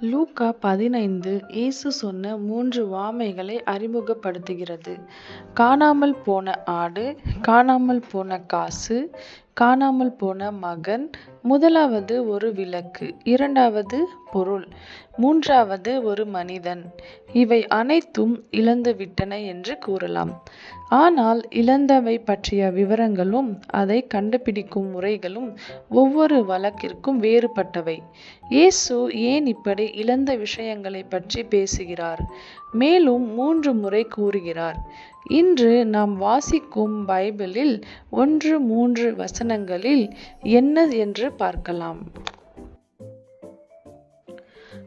லூக்கா பதினைந்து இயேசு சொன்ன மூன்று வாமைகளை அறிமுகப்படுத்துகிறது. காணாமல் போன ஆடு, காணாமல் போன காசு, காணாமல் போன மகன், முதலாவது ஒரு விளக்கு, இரண்டாவது பொருள், மூன்றாவது ஒரு மனிதன். இவை அனைத்தும் இழந்துவிட்டன என்று கூறலாம். ஆனால் இழந்தவை பற்றிய விவரங்களும் அதை கண்டுபிடிக்கும் முறைகளும் ஒவ்வொரு வழக்கிற்கும் வேறுபட்டவை. இயேசு ஏன் இப்படி இழந்த விஷயங்களைப் பற்றி பேசுகிறார்? மேலும் மூன்று முறை கூறுகிறார். இன்று நாம் வாசிக்கும் பைபிளில் ஒன்று மூன்று வசனங்களில் என்ன என்று பார்க்கலாம்.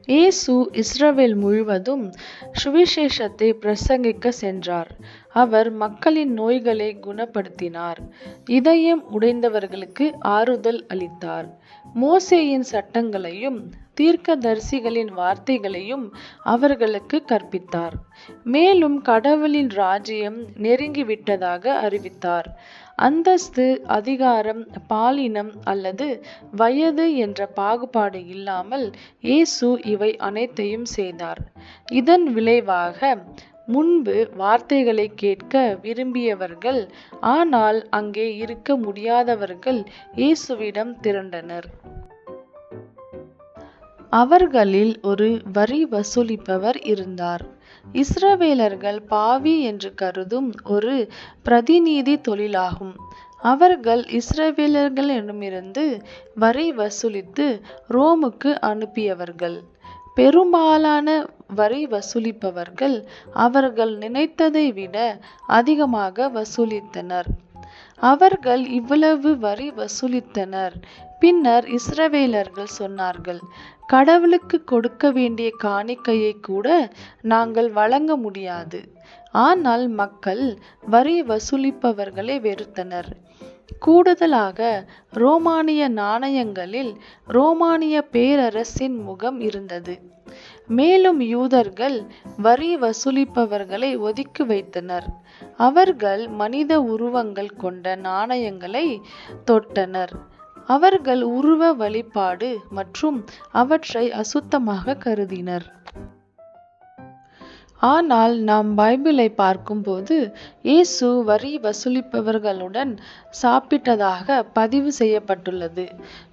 இயேசு இஸ்ரவேல் முழுவதும் சுவிசேஷத்தை பிரசங்கிக்க சென்றார். அவர் மக்களின் நோய்களை குணப்படுத்தினார். இதயம் உடைந்தவர்களுக்கு ஆறுதல் அளித்தார். மோசேயின் சட்டங்களையும் தீர்க்கதரிசிகளின் வார்த்தைகளையும் அவர்களுக்குக் கற்பித்தார். மேலும் கடவுளின் ராஜ்யம் நெருங்கிவிட்டதாக அறிவித்தார். அந்தஸ்து, அதிகாரம், பாலினம் அல்லது வயது என்ற பாகுபாடு இல்லாமல் இயேசு இவை அனைத்தையும் செய்தார். இதன் விளைவாக முன்பு வார்த்தைகளைக் கேட்க விரும்பியவர்கள் ஆனால் அங்கே இருக்க முடியாதவர்கள் இயேசுவிடம் திரண்டனர். அவர்களில் ஒரு வரி வசூலிப்பவர் இருந்தார். இஸ்ரவேலர்கள் பாவி என்று கருதும் ஒரு பிரதிநிதி தொழிலாகும். அவர்கள் இஸ்ரவேலர்களிடமிருந்து வரி வசூலித்து ரோமுக்கு அனுப்பியவர்கள். பெரும்பாலான வரி வசூலிப்பவர்கள் அவர்கள் நினைத்ததை விட அதிகமாக வசூலித்தனர். அவர்கள் இவ்வளவு வரி வசூலித்தனர். பின்னர் இஸ்ரவேலர்கள் சொன்னார்கள் கடவுளுக்கு கொடுக்க வேண்டிய காணிக்கையை கூட நாங்கள் வழங்க முடியாது. ஆனால் மக்கள் வரி வசூலிப்பவர்களை வெறுத்தனர். கூடுதலாக ரோமானிய நாணயங்களில் ரோமானிய பேரரசின் முகம் இருந்தது. மேலும் யூதர்கள் வரி வசூலிப்பவர்களை ஒதுக்கி வைத்தனர். அவர்கள் மனித உருவங்கள் கொண்ட நாணயங்களை தொட்டனர். அவர்கள் உருவ வழிபாடு மற்றும் அவற்றை அசுத்தமாக கருதினர். ஆனால் நாம் பைபிளைப் பார்க்கும்போது இயேசு வரி வசூலிப்பவர்களுடன் சாப்பிட்டதாக பதிவு செய்யப்பட்டுள்ளது.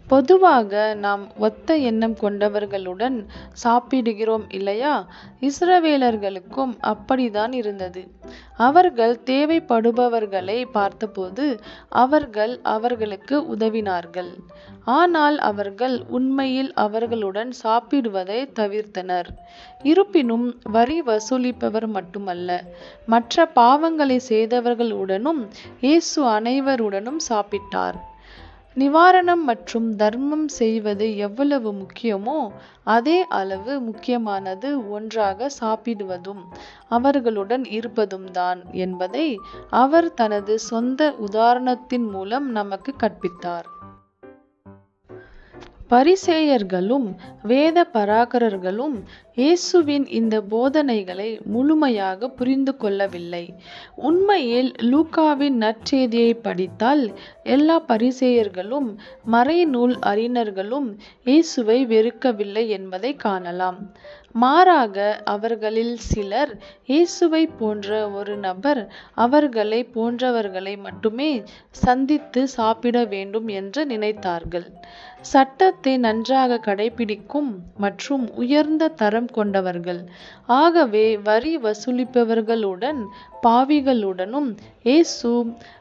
பொதுவாக நாம் ஒத்த எண்ணம் கொண்டவர்களுடன் சாப்பிடுகிறோம் இல்லையா? இஸ்ரவேலர்களுக்கும் அப்படிதான் இருந்தது. அவர்கள் தேவைப்படுபவர்களை பார்த்தபோது அவர்கள் அவர்களுக்கு உதவினார்கள். ஆனால் அவர்கள் உண்மையில் அவர்களுடன் சாப்பிடுவதை தவிர்த்தனர். இருப்பினும் வரி வசூலிப்பவர் மட்டுமல்ல மற்ற பாவங்களை செய்தவர்களுடனும் இயேசு அனைவருடனும் சாப்பிட்டார். நிவாரணம் மற்றும் தர்மம் செய்வது எவ்வளவு முக்கியமோ அதே அளவு முக்கியமானது ஒன்றாக சாப்பிடுவதும் அவர்களுடன் இருப்பதும் தான் என்பதை அவர் தனது சொந்த உதாரணத்தின் மூலம் நமக்கு கற்பித்தார். பரிசேயர்களும் வேத பராகரர்களும் இயேசுவின் இந்த போதனைகளை முழுமையாக புரிந்து கொள்ளவில்லை. உண்மையில் லூக்காவின் நற்செய்தியைப் படித்தால் எல்லா பரிசேயர்களும் மறைநூல் அறிஞர்களும் இயேசுவை வெறுக்கவில்லை என்பதைக் காணலாம். மாறாக அவர்களில் சிலர் இயேசுவைப் போன்ற ஒரு நபர் அவர்களை போன்றவர்களை மட்டுமே சந்தித்து சாப்பிட வேண்டும் என்று நினைத்தார்கள். சட்டத்தை நன்றாக கடைப்பிடிக்கும் மற்றும் உயர்ந்த தரம் கொண்டவர்கள். ஆகவே வரி வசூலிப்பவர்களுடன் பாவிகளுடனும் இயேசு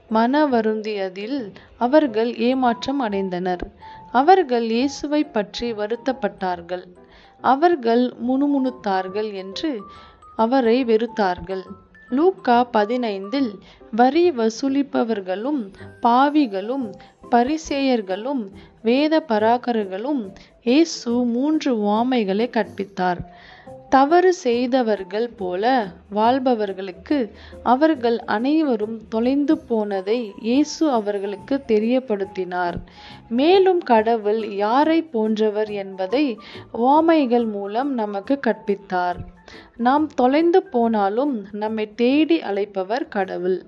மன வருந்தியதில் அவர்கள் ஏமாற்றம் அடைந்தனர். அவர்கள் இயேசுவைப் பற்றி வருத்தப்பட்டார்கள். அவர்கள் முணுமுணுத்தார்கள் என்று அவரை வெறுத்தார்கள். லூக்கா பதினைந்தில் வரி வசூலிப்பவர்களும் பாவிகளும் பரிசேயர்களும் வேத பராக்கர்களும் இயேசு மூன்று உவமைகளைக் கற்பித்தார். தவறு செய்தவர்கள் போல வாழ்பவர்களுக்கு அவர்கள் அனைவரும் தொலைந்து போனதை இயேசு அவர்களுக்கு தெரியப்படுத்தினார். மேலும் கடவுள் யாரைப் போன்றவர் என்பதை ஓமைகள் மூலம் நமக்கு கற்பித்தார். நாம் தொலைந்து போனாலும் நம்மை தேடி அழைப்பவர் கடவுள்.